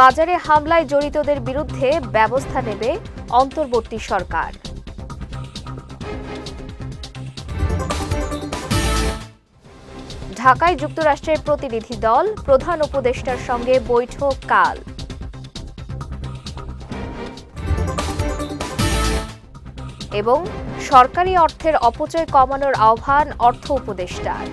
বাজারে হামলায় জড়িতদের বিরুদ্ধে ব্যবস্থা নেবে অন্তর্বর্তী সরকার। ঢাকায় যুক্তরাষ্ট্রের প্রতিনিধি দল, প্রধান উপদেষ্টার সঙ্গে বৈঠক কাল। এবং সরকারি অর্থের অপচয় কমানোর আহ্বান অর্থ উপদেষ্টার।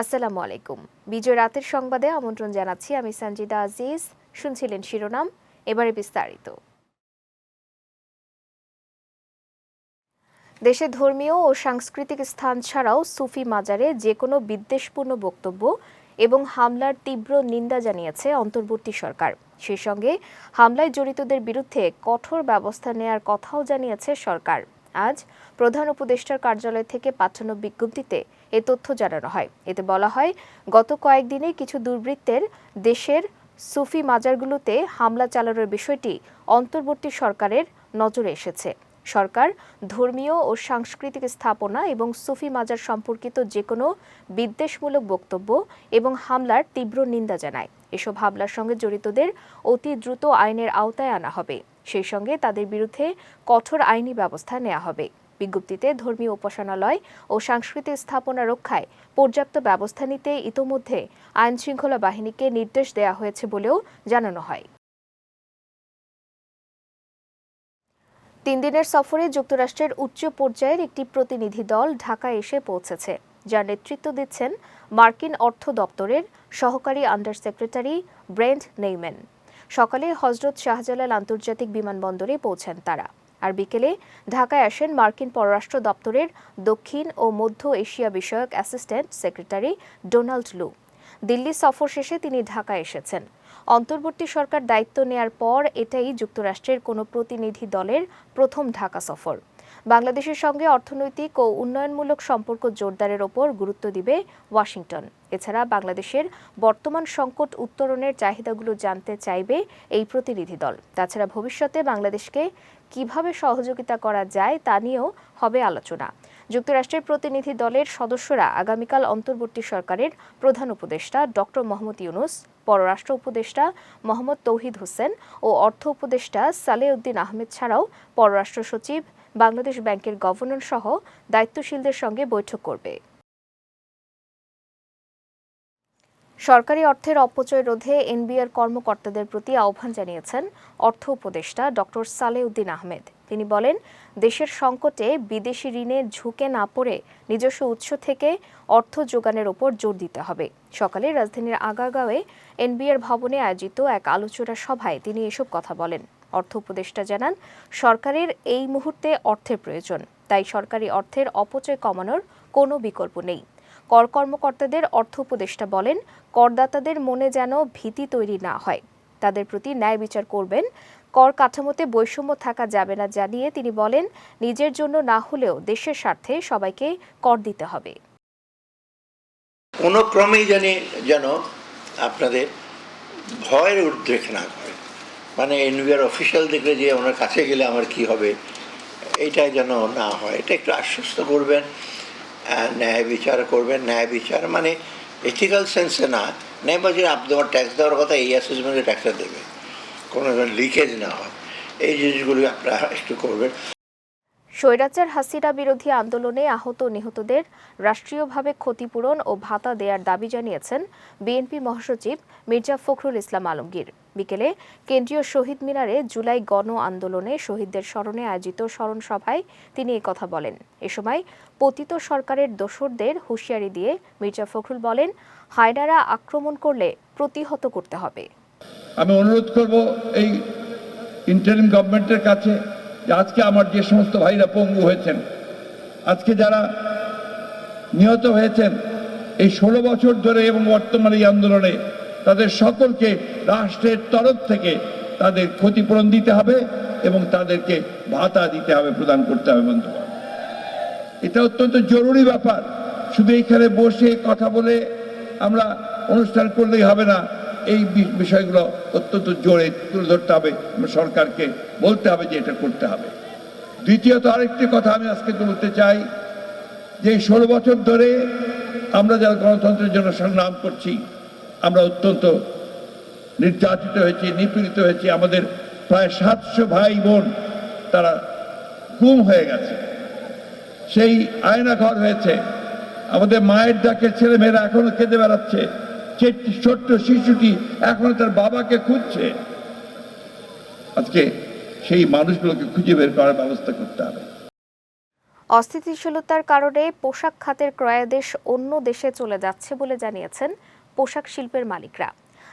আসসালামু আলাইকুম। বিজয় রাতের সংবাদে আমন্ত্রণ জানাচ্ছি আমি সঞ্জিদা আজিজ। শুনছিলেন শিরোনাম, এবারে বিস্তারিত। দেশে ধর্মীয় ও সাংস্কৃতিক স্থান ছাড়াও সুফি মাজারে যে কোনো বিদ্বেষপূর্ণ বক্তব্য এবং হামলার তীব্র নিন্দা জানিয়েছে অন্তর্বর্তী সরকার। সেই সঙ্গে হামলায় জড়িতদের বিরুদ্ধে কঠোর ব্যবস্থা নেয়ার কথাও জানিয়েছে সরকার। আজ প্রধান উপদেষ্টার কার্যালয় থেকে পাঠানো বিজ্ঞপ্তিতে এ তথ্য জানানো হয়। এতে বলা হয়, গত কয়েকদিনে কিছু দুর্বৃত্তের দেশের সুফি মাজারগুলোতে হামলা চালানোর বিষয়টি অন্তর্বর্তী সরকারের নজরে এসেছে। সরকার ধর্মীয় ও সাংস্কৃতিক স্থাপনা এবং সুফি মাজার সম্পর্কিত যে কোনো বিদ্বেষমূলক বক্তব্য এবং হামলার তীব্র নিন্দা জানায়। এসব হামলার সঙ্গে জড়িতদের অতি দ্রুত আইনের আওতায় আনা হবে। সেই সঙ্গে তাদের বিরুদ্ধে কঠোর আইনি ব্যবস্থা নেওয়া হবে। বিজ্ঞপ্তিতে ধর্মীয় উপাসনালয় ও সাংস্কৃতিক স্থাপনা রক্ষায় পর্যাপ্ত ব্যবস্থা নিতে ইতোমধ্যে আইন শৃঙ্খলা বাহিনীকে নির্দেশ দেওয়া হয়েছে বলেও জানানো হয়। তিন দিনের সফরে যুক্তরাষ্ট্রের উচ্চ পর্যায়ের একটি প্রতিনিধি দল ঢাকায় এসে পৌঁছেছে, যার নেতৃত্ব দিচ্ছেন মার্কিন অর্থ দপ্তরের সহকারী আন্ডার সেক্রেটারি ব্রেন্ট নেইম্যান। সকালে হজরত শাহজালাল আন্তর্জাতিক বিমানবন্দরে পৌঁছান তারা। আর বিকেলে ঢাকায় আসেন মার্কিন পররাষ্ট্র দপ্তরের দক্ষিণ ও মধ্য এশিয়া বিষয়ক অ্যাসিস্ট্যান্ট সেক্রেটারি ডোনাল্ড লু। দিল্লি সফর শেষে তিনি ঢাকায় এসেছেন। অন্তর্বর্তী সরকার দায়িত্ব নেয়ার পর এটাই যুক্তরাষ্ট্রের কোনো প্রতিনিধি দলের প্রথম ঢাকা সফর। বাংলাদেশের সঙ্গে অর্থনৈতিক ও উন্নয়নমূলক সম্পর্ক জোরদারের ওপর গুরুত্ব দিবে ওয়াশিংটন। এছাড়া বাংলাদেশের বর্তমান সংকট উত্তরণের চাহিদাগুলো জানতে চাইবে এই প্রতিনিধি দল। তাছাড়া ভবিষ্যতে বাংলাদেশকে কীভাবে সহযোগিতা করা যায় তা নিয়েও হবে আলোচনা। যুক্তরাষ্ট্রের প্রতিনিধি দলের সদস্যরা আগামীকাল অন্তর্বর্তী সরকারের প্রধান উপদেষ্টা ডক্টর মোহাম্মদ ইউনুস, পররাষ্ট্র উপদেষ্টা মোহাম্মদ তৌহিদ হোসেন ও অর্থ উপদেষ্টা সালেউদ্দিন আহমেদ ছাড়াও পররাষ্ট্র সচিব, বাংলাদেশ ব্যাংকের গভর্নর সহ দায়িত্বশীলদের সঙ্গে বৈঠক করবে। সরকারি অর্থের অপচয় রোধে এনবিআর কর্মকর্তাদের প্রতি আহ্বান জানিয়েছেন অর্থ উপদেষ্টা ডক্টর সালেউদ্দিন আহমেদ। তিনি বলেন, দেশের সংকটে বিদেশি ঋণে ঝুঁকে না পড়ে নিজস্ব উৎস থেকে অর্থ যোগানের ওপর জোর দিতে হবে। সকালে রাজধানীর আগারগাঁওয়ে এনবিআর ভবনে আয়োজিত এক আলোচনা সভায় তিনি এসব কথা বলেন। অর্থ উপদেষ্টা জানান, সরকারের এই মুহূর্তে অর্থের প্রয়োজন, তাই সরকারি অর্থের অপচয় কমানোর কোনো বিকল্প নেই। কর কর্মকর্তাদের অর্থ উপদেষ্টা বলেন, করদাতাদের মনে যেন ভীতি তৈরি না হয়। তাদের প্রতি ন্যায় বিচার করবেন। কর কাঠামোতে বৈষম্য থাকা যাবে না জানিয়ে তিনি বলেন, নিজের জন্য না হলেও দেশের স্বার্থে সবাইকে কর দিতে হবে। কোনো ক্রমেই জানি যেন আপনাদের ভয়ের উদ্রেক না করে মানে এনবিআর অফিসিয়াল দেখলে যে ওনার কাছে গেলে আমার কি হবে এইটা যেন না হয়, এটা একটু আশ্বস্ত করবেন। ন্যায় বিচার করবেন ন্যায় বিচার মানে এথিক্যাল সেন্সে না। ন্যায় বিচার আপনি তোমার ট্যাক্স দেওয়ার কথা, এই অ্যাসেসমেন্টে ট্যাক্সটা দেবে। কোনো লিকেজ না হয়। এই জিনিসগুলি আপনারা একটু করবেন। স্বৈরাচার হাসিনা বিরোধী আন্দোলনে আহত নিহতদের রাষ্ট্রীয়ভাবে ক্ষতিপূরণ ও ভাতা দেয়ার দাবি জানিয়েছেন বিএনপি মহাসচিব মির্জা ফখরুল ইসলাম আলমগীর। বিকেলে কেন্দ্রীয় শহীদ মিনারে জুলাই গণ আন্দোলনে শহীদদের স্মরণে আয়োজিত স্মরণ সভায় তিনি কথা বলেন। এ সময় পতিত সরকারের দোসরদের হুঁশিয়ারি দিয়ে মির্জা ফখরুল বলেন, হায়নারা আক্রমণ করলে প্রতিহত করতে হবে। আমি অনুরোধ করব এই ইন্টারিম গভর্নমেন্টের কাছে যে আজকে আমার যে সমস্ত ভাইরা পঙ্গু হয়েছেন, আজকে যারা নিহত হয়েছেন, এই ষোলো বছর ধরে এবং বর্তমানে এই আন্দোলনে তাদের সকলকে রাষ্ট্রের তরফ থেকে তাদের ক্ষতিপূরণ দিতে হবে এবং তাদেরকে ভাতা দিতে হবে, প্রদান করতে হবে বন্ধুগণ এটা অত্যন্ত জরুরি ব্যাপার। শুধু এইখানে বসে কথা বলে আমরা অনুষ্ঠান করলেই হবে না এই বিষয়গুলো অত্যন্ত জোরে তুলে ধরতে হবে। সরকারকে বলতে হবে যে এটা করতে হবে। দ্বিতীয়ত আরেকটি কথা আমি আজকে বলতে চাই, যে ষোলো বছর ধরে আমরা যারা গণতন্ত্রের জন্য সংগ্রাম করছি, আমরা অত্যন্ত নির্যাতিত হয়েছি, নিপীড়িত হয়েছি। আমাদের প্রায় সাতশো ভাই বোন তারা গুম হয়ে গেছে। সেই আয়না ঘর হয়েছে। আমাদের মায়ের ডাকে ছেলে মেয়েরা এখনও কেঁদে বেড়াচ্ছে। সে- ছোট্ট শিশুটি এখনও তার বাবাকে খুঁজছে। আজকে সেই মানুষগুলোকে খুঁজে বের করার ব্যবস্থা করতে হবে। অস্থিতিশীলতার কারণে পোশাক খাতের ক্রয়াদেশ অন্য দেশে চলে যাচ্ছে বলে জানিয়েছেন পোশাক শিল্পের মালিকরা।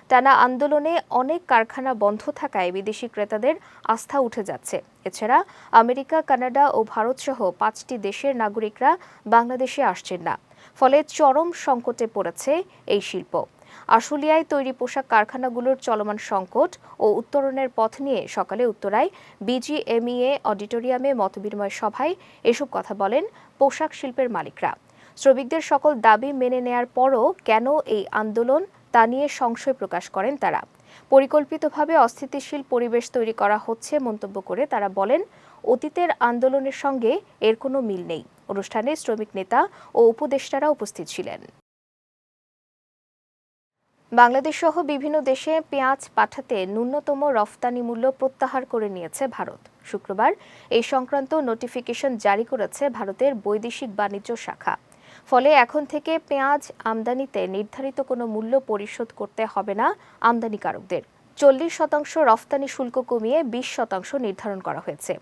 টানা আন্দোলনে অনেক কারখানা বন্ধ থাকায় বিদেশি ক্রেতাদের আস্থা উঠে যাচ্ছে। এছাড়া আমেরিকা, কানাডা ও ভারতসহ পাঁচটি দেশের নাগরিকরা বাংলাদেশে আসছেন না। ফলে চরম সংকটে পড়েছে এই শিল্প। আশুলিয়ায় তৈরি পোশাক কারখানাগুলোর চলমান সংকট ও উত্তরণের পথ নিয়ে সকালে উত্তরায় বিজিএমইএ অডিটোরিয়ামে মতবিনিময় সভায় এসব কথা বলেন পোশাক শিল্পের মালিকরা। শ্রমিকদের সকল দাবি মেনে নেয়ার পরও কেন এই আন্দোলন তা নিয়ে সংশয় প্রকাশ করেন তারা। পরিকল্পিতভাবে অস্থিতিশীল পরিবেশ তৈরি করা হচ্ছে মন্তব্য করে তারা বলেন অতীতের আন্দোলনের সঙ্গে এর কোনো মিল নেই। অনুষ্ঠানে শ্রমিক নেতা ও উপদেষ্টারা উপস্থিত ছিলেন। বাংলাদেশ সহ বিভিন্ন দেশে পেঁয়াজ পাঠাতে ন্যূনতম রফতানি মূল্য প্রত্যাহার করে নিয়েছে ভারত। শুক্রবার এই সংক্রান্ত নোটিফিকেশন জারি করেছে ভারতের বৈদেশিক বাণিজ্য শাখা। ফলে এখন থেকে পেঁয়াজ আমদানিতে নির্ধারিত কোনো মূল্য পরিশোধ করতে হবে না আমদানিকারকদের। চল্লিশ শতাংশ রফতানি শুল্ক কমিয়ে বিশ শতাংশ নির্ধারণ করা হয়েছে।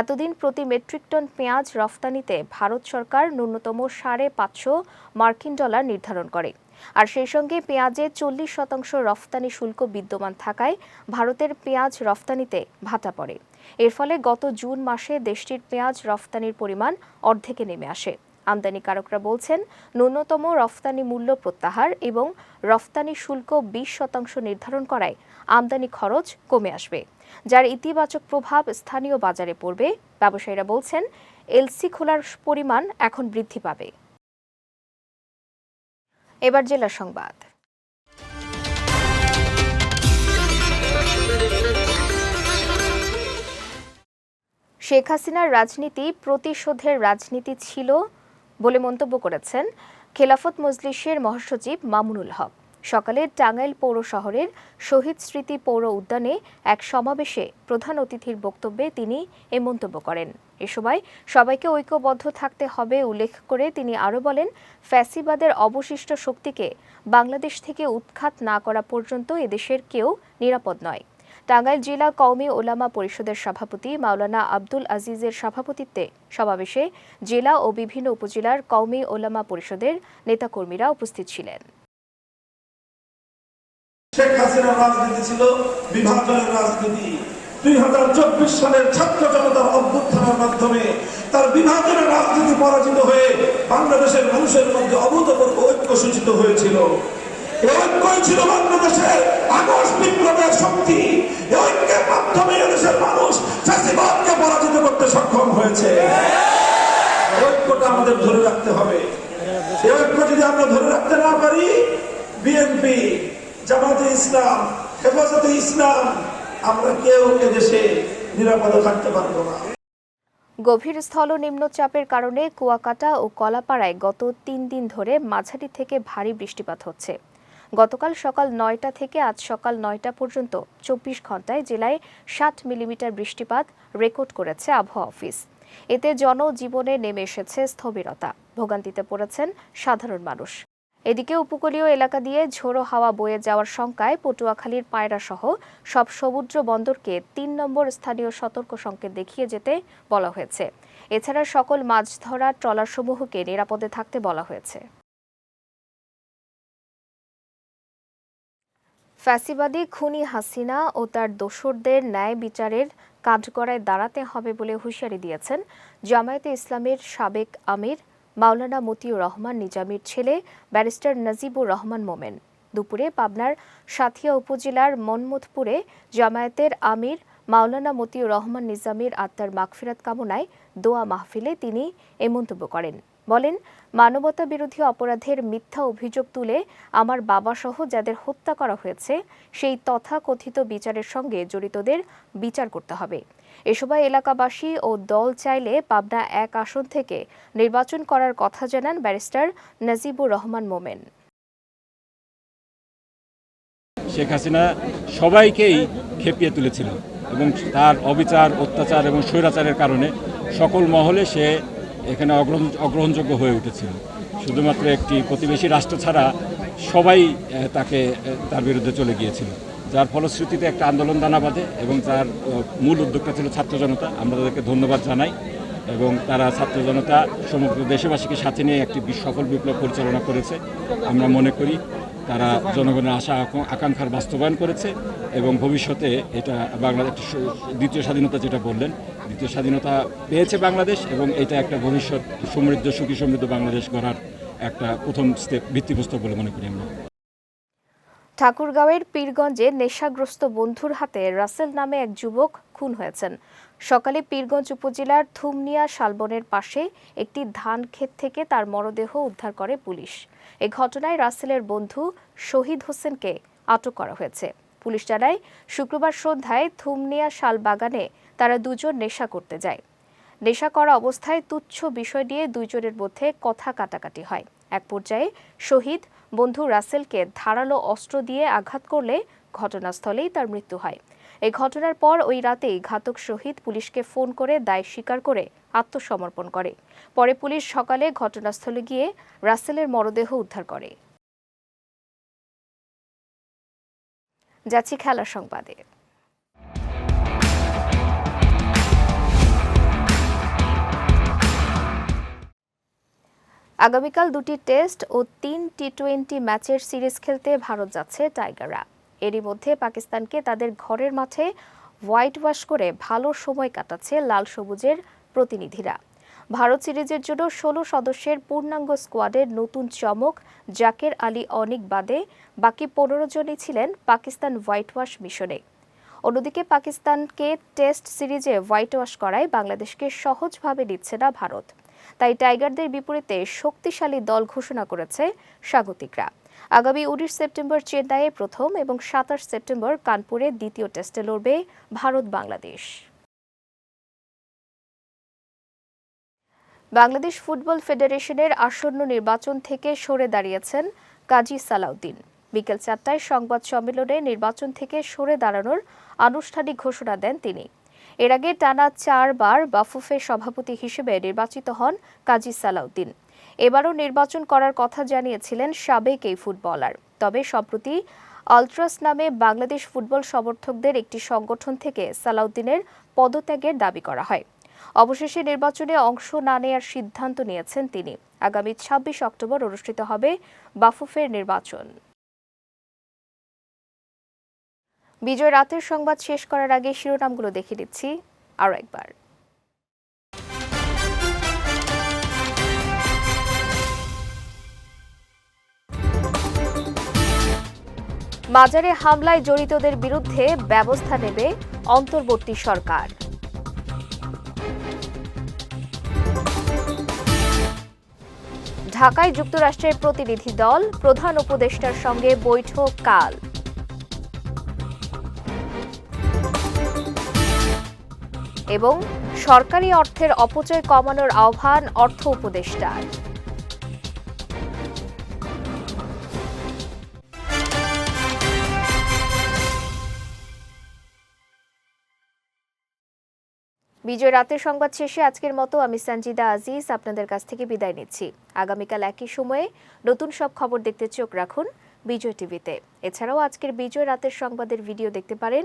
এতদিন প্রতি মেট্রিক টন পেঁয়াজ রফতানিতে ভারত সরকার ন্যূনতম সাড়ে পাঁচশো মার্কিন ডলার নির্ধারণ করে। আর সেই সঙ্গে পেঁয়াজে চল্লিশ শতাংশ রফতানি শুল্ক বিদ্যমান থাকায় ভারতের পেঁয়াজ রফতানিতে ভাটা পড়ে। এর ফলে গত জুন মাসে দেশটির পেঁয়াজ রফতানির পরিমাণ অর্ধেকে নেমে আসে। আমদানিকারকরা বলছেন, ন্যূনতম রফতানি মূল্য প্রত্যাহার এবং রফতানি শুল্ক বিশ শতাংশ নির্ধারণ করায় আমদানি খরচ কমে আসবে, যার ইতিবাচক প্রভাব স্থানীয় বাজারে পড়বে। ব্যবসায়ীরা বলছেন, এলসি খোলার পরিমাণ এখন বৃদ্ধি পাবে। এবার জেলা সংবাদ। শেখ হাসিনার রাজনীতি প্রতিশোধের রাজনীতি ছিল বলে মন্তব্য করেছেন খেলাফত মজলিসের মহাসচিব মামুনুল হক। সকালে টাঙ্গাইল পৌর শহরের শহীদ স্মৃতি পৌর উদ্যানে এক সমাবেশে প্রধান অতিথির বক্তব্যে তিনি এ মন্তব্য করেন। এ সময় সবাইকে ঐক্যবদ্ধ থাকতে হবে উল্লেখ করে তিনি আরও বলেন, ফ্যাসিবাদের অবশিষ্ট শক্তিকে বাংলাদেশ থেকে উৎখাত না করা পর্যন্ত এদেশের কেউ নিরাপদ নয়। টাঙ্গাইল জেলা কওমি ওলামা পরিষদের সভাপতি মাওলানা আব্দুল আজিজের সভাপতিত্বে সমাবেশে জেলা ও বিভিন্ন উপজেলার কওমি ওলামা পরিষদের নেতাকর্মীরা উপস্থিত ছিলেন। শেখ হাসিনার রাজনীতি ছিল বিভাজনের রাজনীতি। দুই হাজার চব্বিশ সালের ছাত্র জনতার অভ্যুত্থানের মাধ্যমে তার বিভাজনের রাজনীতি পরাজিত হয়ে বাংলাদেশের মানুষের মধ্যে অভূতপূর্ব ঐক্য সূচিত হয়েছিল। ঐক্যই ছিল বাংলাদেশের আগস্ট বিপ্লবের শক্তি। ঐক্যের মাধ্যমে এদেশের মানুষ চাষিবাদকে পরাজিত করতে সক্ষম হয়েছে। ঐক্যটা আমাদের ধরে রাখতে হবে। ঐক্য যদি আমরা ধরে রাখতে না পারি, বিএনপি জামাতে ইসলাম, হেফাজতে ইসলাম, আমরা কেউ এদেশে নিরাপদে থাকতে পারব না। গভীর স্থল নিম্নচাপের কারণে কুয়াকাটা ও কলাপাড়ায় গত তিন দিন ধরে মাঝারি থেকে ভারী বৃষ্টিপাত হচ্ছে। গতকাল সকাল নয়টা থেকে আজ সকাল নয়টা পর্যন্ত চব্বিশ ঘন্টায় জেলায় ষাট মিলিমিটার বৃষ্টিপাত রেকর্ড করেছে আবহাওয়া অফিস। এতে জনজীবনে নেমে এসেছে স্থবিরতা। ভোগান্তিতে পড়েছেন সাধারণ মানুষ। এদিকে উপকূলীয় এলাকা দিয়ে ঝোড়ো হাওয়া বয়ে যাওয়ার শঙ্কায় পটুয়াখালীর পায়রা সহ সব সমুদ্র বন্দরকে তিন নম্বর স্থানীয় সতর্ক সংকেত দেখিয়ে যেতে বলা হয়েছে। এছাড়া সকল মাছ ধরা ট্রলারসমূহকে নিরাপদে থাকতে বলা হয়েছে। ফ্যাসিবাদী খুনি হাসিনা ও তার দোসরদের ন্যায় বিচারের কাঠগড়ায় দাঁড়াতে হবে বলে হুঁশিয়ারি দিয়েছেন জামায়াতে ইসলামের সাবেক আমির মাওলানা মতিউর রহমান নিজামীর ছেলে, ব্যারিস্টার নাজিবুর রহমান মোমেন। দুপুরে পাবনার সাথিয়া উপজেলার মনমুদপুরে জামায়াতের আমির মাওলানা মতিউর রহমান নিজামীর আত্মার মাগফিরাত কামনায় দোয়া মাহফিলে তিনি এ মন্তব্য করেন। বলেন, মানবতা বিরোধী অপরাধের মিথ্যা অভিযোগ তুলে আমার বাবাসহ যাদের হত্যা করা হয়েছে, সেই তথাকথিত বিচারের সঙ্গে জড়িতদের বিচার করতে হবে। এ সময় এলাকাবাসী ও দল চাইলে পাবনা এক আসন থেকে নির্বাচন করার কথা জানান ব্যারিস্টার নাজিবুর রহমান মোমেন। শেখ হাসিনা সবাইকেই খেপিয়ে তুলেছিল এবং তার অবিচার, অত্যাচার এবং স্বৈরাচারের কারণে সকল মহলে সে এখানে অগ্রহণ অগ্রহণযোগ্য হয়ে উঠেছিল। শুধুমাত্র একটি প্রতিবেশী রাষ্ট্র ছাড়া সবাই তাকে তার বিরুদ্ধে চলে গিয়েছিল। যার ফলশ্রুতিতে একটা আন্দোলন দানা বাঁধে এবং তার মূল উদ্যোগটা ছিল ছাত্র জনতা। আমরা তাদেরকে ধন্যবাদ জানাই এবং তারা ছাত্র জনতা, সমগ্র দেশবাসীকে সাথে নিয়ে একটি সফল বিপ্লব পরিচালনা করেছে। আমরা মনে করি তারা জনগণের আশা আকাঙ্ক্ষার বাস্তবায়ন করেছে এবং ভবিষ্যতে এটা বাংলাদেশ দ্বিতীয় স্বাধীনতা যেটা বললেন, দ্বিতীয় স্বাধীনতা পেয়েছে বাংলাদেশ এবং এটা একটা ভবিষ্যৎ সমৃদ্ধ, সুখী সমৃদ্ধ বাংলাদেশ গড়ার একটা প্রথম স্টেপ, ভিত্তিপ্রস্তর বলে মনে করি আমরা। ঠাকুরগাঁওয়ের পীরগঞ্জে নেশাগ্রস্ত বন্ধুর হাতে রাসেল নামে এক যুবক খুন হয়েছেন। সকালে পীরগঞ্জ উপজেলার থুমনিয়া শালবনের পাশে একটি ধান ক্ষেত থেকে তার মরদেহ উদ্ধার করে পুলিশ। এ ঘটনায় রাসেলের বন্ধু শহীদ হোসেনকে আটক করা হয়েছে। পুলিশ জানায়, শুক্রবার সন্ধ্যায় থুমনিয়া শালবাগানে তারা দুজন নেশা করতে যায়। নেশা করা অবস্থায় তুচ্ছ বিষয় নিয়ে দুইজনের মধ্যে কথা কাটাকাটি হয়। এক পর্যায়ে শহীদ বন্ধু রাসেলকে ধারালো অস্ত্র দিয়ে আঘাত করলে ঘটনাস্থলেই তার মৃত্যু হয়। এই ঘটনার পর ওই রাতেই ঘাতক শহীদ পুলিশকে ফোন করে দায় স্বীকার করে আত্মসমর্পণ করে। পরে পুলিশ সকালে ঘটনাস্থলে গিয়ে রাসেলের মরদেহ উদ্ধার করে। যাচ্ছি খেলার সংবাদে। আগামীকাল দুটি টেস্ট ও তিন টি টোয়েন্টি ম্যাচের সিরিজ খেলতে ভারত যাচ্ছে টাইগাররা। এরই মধ্যে পাকিস্তানকে তাদের ঘরের মাঠে হোয়াইট ওয়াশ করে ভালো সময় কাটাচ্ছে লাল সবুজের প্রতিনিধিরা। ভারত সিরিজের জন্য ষোলো সদস্যের পূর্ণাঙ্গ স্কোয়াডের নতুন চমক জাকের আলী অনিক বাদে। বাকি পনেরো জনই ছিলেন পাকিস্তান হোয়াইট ওয়াশ মিশনে। অন্যদিকে পাকিস্তানকে টেস্ট সিরিজে হোয়াইট ওয়াশ করায় বাংলাদেশকে সহজভাবে নিচ্ছে না ভারত। তাই টাইগারদের বিপরীতে শক্তিশালী দল ঘোষণা করেছে স্বাগতিকরা। আগামী উনিশ সেপ্টেম্বর চেন্নাইয়ে প্রথম এবং সাতাশ সেপ্টেম্বর কানপুরে দ্বিতীয় টেস্টে লড়বে ভারত বাংলাদেশ। বাংলাদেশ ফুটবল ফেডারেশনের আসন্ন নির্বাচন থেকে সরে দাঁড়িয়েছেন কাজী সালাউদ্দিন। বিকেল চারটায় সংবাদ সম্মেলনে নির্বাচন থেকে সরে দাঁড়ানোর আনুষ্ঠানিক ঘোষণা দেন তিনি। এর আগে টানা চারবার বাফুফের সভাপতি হিসেবে নির্বাচিত হন কাজী সালাউদ্দিন। এবারও নির্বাচন করার কথা জানিয়েছিলেন সাবেক এই ফুটবলার। তবে সম্প্রতি আলট্রাস নামে বাংলাদেশ ফুটবল সমর্থকদের একটি সংগঠন থেকে সালাউদ্দিনের পদত্যাগের দাবি করা হয়। অবশেষে নির্বাচনে অংশ না নেয়ার সিদ্ধান্ত নিয়েছেন তিনি। আগামী ছাব্বিশ অক্টোবর অনুষ্ঠিত হবে বাফুফের নির্বাচন। বিজয় রাতের সংবাদ শেষ করার আগে শিরোনামগুলো দেখে দিচ্ছি আরও একবার। মাজারে হামলায় জড়িতদের বিরুদ্ধে ব্যবস্থা নেবে অন্তর্বর্তী সরকার। ঢাকায় যুক্তরাষ্ট্রের প্রতিনিধি দল প্রধান উপদেষ্টার সঙ্গে বৈঠক কাল। এবং সরকারি অর্থের অপচয় কমানোর আহ্বান অর্থ উপদেষ্টার। বিজয়, রাতের সংবাদ শেষে আজকের মতো আমি সঞ্জিদা আজিজ আপনাদের কাছ থেকে বিদায় নিচ্ছি। আগামীকাল একই সময়ে নতুন সব খবর দেখতে চোখ রাখুন বিজয় টিভিতে। এছাড়াও আজকের বিজয়, রাতের সংবাদের ভিডিও দেখতে পারেন